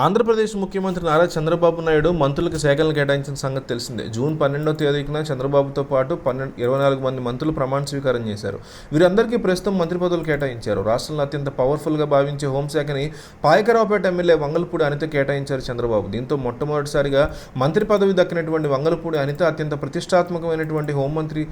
ఆంధ్రప్రదేశ్ ముఖ్యమంత్రి నారా చంద్రబాబు నాయుడు మంత్రులకు శాఖలను కేటాయించిన సంగతి తెలిసిందే. జూన్ పన్నెండో తేదీన చంద్రబాబుతో పాటు పన్నెండు ఇరవై నాలుగు మంది మంత్రులు ప్రమాణ స్వీకారం చేశారు. వీరందరికీ ప్రస్తుతం మంత్రి పదవులు కేటాయించారు. రాష్ట్రంలో అత్యంత పవర్ఫుల్గా భావించే హోంశాఖని పాయకరావుపేట ఎమ్మెల్యే వంగల్పూడి అనిత కేటాయించారు చంద్రబాబు. దీంతో మొట్టమొదటిసారిగా మంత్రి పదవి దక్కినటువంటి వంగలపూడి అనిత అత్యంత ప్రతిష్టాత్మకమైనటువంటి హోంమంత్రి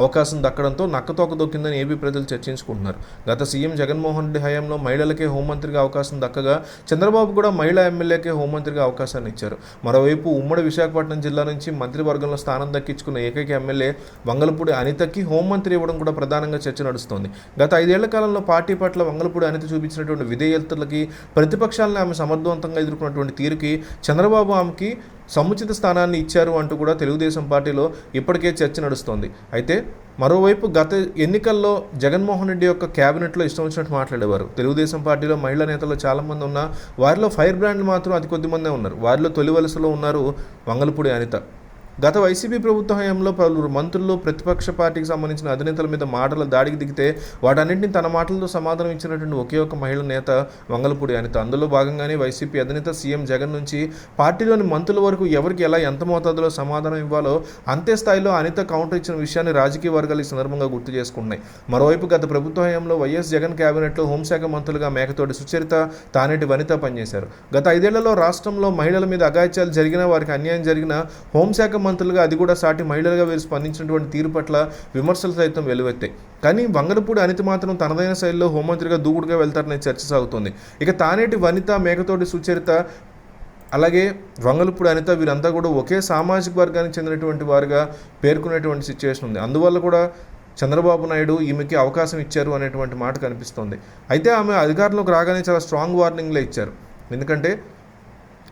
అవకాశం దక్కడంతో నక్కతోక దొక్కిందని ఏపీ ప్రజలు చర్చించుకుంటున్నారు. గత సీఎం జగన్మోహన్ రెడ్డి హయాంలో మహిళలకే హోంమంత్రిగా అవకాశం దక్కగా చంద్రబాబు కూడా మహిళా ఎమ్మెల్యేకే హోంమంత్రిగా అవకాశాన్ని ఇచ్చారు. మరోవైపు ఉమ్మడి విశాఖపట్నం జిల్లా నుంచి మంత్రివర్గంలో స్థానం దక్కించుకున్న ఏకైక ఎమ్మెల్యే వంగలపూడి అనితకి హోంమంత్రి ఇవ్వడం కూడా ప్రధానంగా చర్చ నడుస్తోంది. గత ఐదేళ్ళ కాలంలో పార్టీ పట్ల వంగలపూడి అనిత చూపించినటువంటి విధేయతలకి ప్రతిపక్షాలను ఆమె సమర్థవంతంగా ఎదుర్కొన్నటువంటి తీరుకి చంద్రబాబు ఆమెకి సముచిత స్థానాన్ని ఇచ్చారు అంటూ కూడా తెలుగుదేశం పార్టీలో ఇప్పటికే చర్చ నడుస్తోంది. అయితే మరోవైపు గత ఎన్నికల్లో జగన్మోహన్ రెడ్డి యొక్క క్యాబినెట్లో ఇష్టం వచ్చినట్టు మాట్లాడేవారు. తెలుగుదేశం పార్టీలో మహిళా నేతలు చాలామంది ఉన్నా వారిలో ఫైర్ బ్రాండ్ మాత్రం అతి కొద్ది మందే ఉన్నారు. వారిలో తొలి వలసలో ఉన్నారు వంగలపూడి అనిత. గత వైసీపీ ప్రభుత్వ హయాంలో పలువురు మంత్రులు ప్రతిపక్ష పార్టీకి సంబంధించిన అధినేతల మీద మాటల దాడికి దిగితే వాటన్నింటినీ తన మాటలతో సమాధానం ఇచ్చినటువంటి ఒకే ఒక మహిళ నేత వంగలపూడి అనిత. అందులో భాగంగానే వైసీపీ అధినేత సీఎం జగన్ నుంచి పార్టీలోని మంత్రుల వరకు ఎవరికి ఎలా ఎంత మోతాదులో సమాధానం ఇవ్వాలో అంతే స్థాయిలో అనిత కౌంటర్ ఇచ్చిన విషయాన్ని రాజకీయ వర్గాలు ఈ సందర్భంగా గుర్తు చేసుకున్నాయి. మరోవైపు గత ప్రభుత్వ హయాంలో వైఎస్ జగన్ కేబినెట్లో హోంశాఖ మంత్రులుగా మేకతోటి సుచరిత తానేటి వనిత పనిచేశారు. గత ఐదేళ్ళలో రాష్ట్రంలో మహిళల మీద అగాయిత్యాలు జరిగినా వారికి అన్యాయం జరిగిన హోంశాఖ మంత్రులుగా అది కూడా సాటి మహిళలుగా వీరు స్పందించినటువంటి తీరు పట్ల విమర్శలు సైతం వెలువెత్తాయి. కానీ వంగలపూడి అనిత మాత్రం తనదైన శైలిలో హోంమంత్రిగా దూకుడుగా వెళ్తారనే చర్చ సాగుతోంది. ఇక తానేటి వనిత మేకతోటి సుచరిత అలాగే వంగలపూడి అనిత వీరంతా కూడా ఒకే సామాజిక వర్గానికి చెందినటువంటి వారుగా పేర్కొనేటువంటి సిచ్యువేషన్ ఉంది. అందువల్ల కూడా చంద్రబాబు నాయుడు ఈమెకి అవకాశం ఇచ్చారు అనేటువంటి మాట కనిపిస్తోంది. అయితే ఆమె అధికారంలోకి రాగానే చాలా స్ట్రాంగ్ వార్నింగ్లే ఇచ్చారు. ఎందుకంటే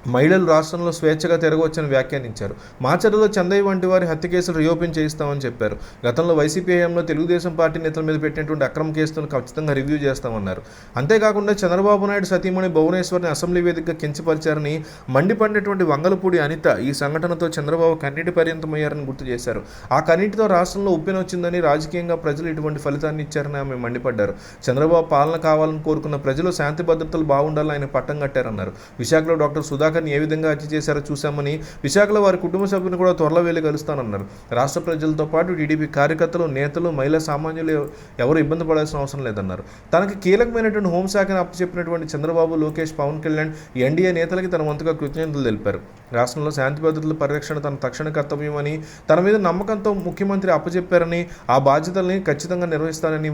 మహిళలు రాష్ట్రంలో స్వేచ్ఛగా తిరగవచ్చని వ్యాఖ్యానించారు. మాచర్లలో చందయ్య వంటి వారి హత్య కేసులు రీఓపెన్ చేయిస్తామని చెప్పారు. గతంలో వైసీపీ హయాంలో తెలుగుదేశం పార్టీ నేతల మీద పెట్టినటువంటి అక్రమ కేసులను ఖచ్చితంగా రివ్యూ చేస్తామన్నారు. అంతేకాకుండా చంద్రబాబు నాయుడు సతీమణి భువనేశ్వర్ని అసెంబ్లీ వేదికగా కించపరిచారని మండిపడినటువంటి వంగలపూడి అనిత ఈ సంఘటనతో చంద్రబాబు కన్నీటి పర్యంతమయ్యారని గుర్తు చేశారు. ఆ కన్నీటితో రాష్ట్రంలో ఉప్పెన వచ్చిందని రాజకీయంగా ప్రజలు ఇటువంటి ఫలితాన్ని ఇచ్చారని ఆమె మండిపడ్డారు. చంద్రబాబు పాలన కావాలని కోరుకున్న ప్రజలు శాంతి భద్రతలు బాగుండాలని ఆయన పట్టం కట్టారన్నారు. విశాఖలో డాక్టర్ సుధాకర్ సుధాకర్ని ఏ విధంగా హత్య చేశారో చూశామని విశాఖలో వారి కుటుంబ సభ్యులను కూడా త్వరలో వెళ్ళి కలుస్తానన్నారు. రాష్ట్ర ప్రజలతో పాటు టీడీపీ కార్యకర్తలు నేతలు మహిళా సామాన్యులు ఎవరు ఇబ్బంది పడాల్సిన అవసరం లేదన్నారు. తనకి కీలకమైనటువంటి హోంశాఖను అప్పచెప్పినటువంటి చంద్రబాబు లోకేష్ పవన్ కళ్యాణ్ ఎన్డీఏ నేతలకి తన వంతుగా కృతజ్ఞతలు తెలిపారు. రాష్ట్రంలో శాంతి భద్రతల పరిరక్షణ తన తక్షణ కర్తవ్యమని తన మీద నమ్మకంతో ముఖ్యమంత్రి అప్పచెప్పారని ఆ బాధ్యతల్ని ఖచ్చితంగా నిర్వహిస్తానని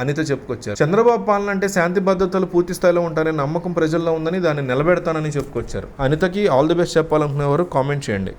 అనిత చెప్పుకొచ్చారు. చంద్రబాబు పాలన అంటే శాంతి భద్రతలు పూర్తి స్థాయిలో ఉంటారనే నమ్మకం ప్రజల్లో ఉందని దాన్ని నిలబెడతానని చెప్పుకొచ్చారు. అనితకి ఆల్ ది బెస్ట్ చెప్పాలనుకునేవారు కామెంట్ చేయండి.